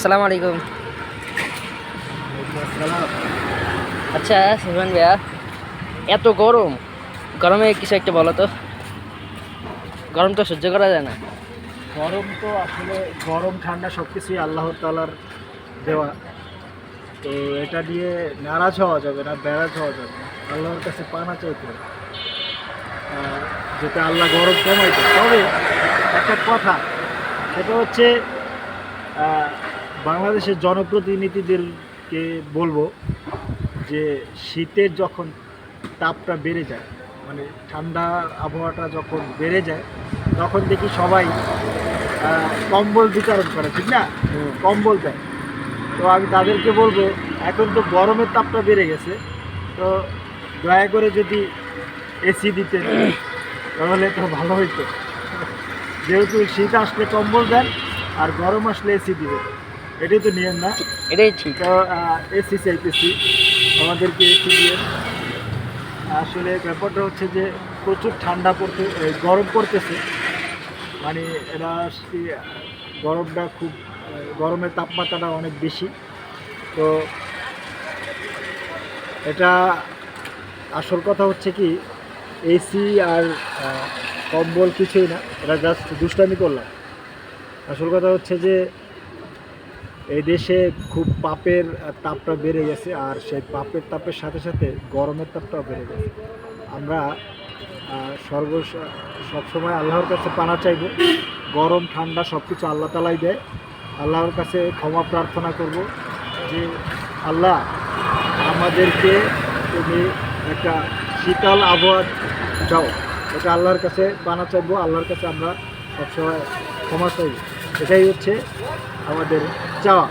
আসসালামু আলাইকুম। আচ্ছা সিমরান ভাইয়া, এত গরম, গরমে কিছু একটা বলো তো। গরম তো সহ্য করা যায় না। গরম তো আসলে গরম, ঠান্ডা সব কিছুই আল্লাহ তালার দেওয়া। তো এটা নিয়ে নারাজ হওয়া যাবে না ব্যারাজ হওয়া যাবে না। আল্লাহর কাছে পানা চাইতে হবে। যেটা আল্লাহ গরম কমাইতে তবে একটা কথা, সেটা হচ্ছে বাংলাদেশের জনপ্রতিনিধিদেরকে বলব যে শীতের যখন তাপটা বেড়ে যায় মানে ঠান্ডা আবহাওয়াটা যখন বেড়ে যায় তখন দেখি সবাই কম্বল বিতরণ করে ঠিক না? কম্বল দেয়। তো আমি তাদেরকে বলব এখন তো গরমের তাপটা বেড়ে গেছে তো দয়া করে যদি এসি দিতেন তাহলে তো ভালো হইতো। যেহেতু শীত আসলে কম্বল দেন আর গরম আসলে এসি দিবে এটাই তো নিয়ম না? এটাই ঠিক। তো এসি চাইতেছি আমাদেরকে এসি দিয়ে আসলে ব্যাপারটা হচ্ছে যে প্রচুর ঠান্ডা পড়তে গরম পড়তেছে। মানে এরা আসলে গরমটা খুব গরমের তাপমাত্রাটা অনেক বেশি। তো এটা আসল কথা হচ্ছে কি এসি আর কম্বল কিছুই না। এটা জাস্ট দুষ্টামি করলাম। আসল কথা হচ্ছে যে এই দেশে খুব পাপের তাপটা বেড়ে গেছে আর সেই পাপের তাপের সাথে সাথে গরমের তাপটাও বেড়ে গেছে। আমরা সর্ব সবসময় আল্লাহর কাছে পানা চাইব। গরম, ঠান্ডা সব কিছু আল্লাহ তালাই দেয়। আল্লাহর কাছে ক্ষমা প্রার্থনা করব যে, আল্লাহ, আমাদেরকে তুমি একটা শীতল আবহাওয়া যাও এটা আল্লাহর কাছে পানা চাইব। আল্লাহর কাছে আমরা সবসময় ক্ষমা চাইব। এটাই হচ্ছে আমাদের চাওয়া।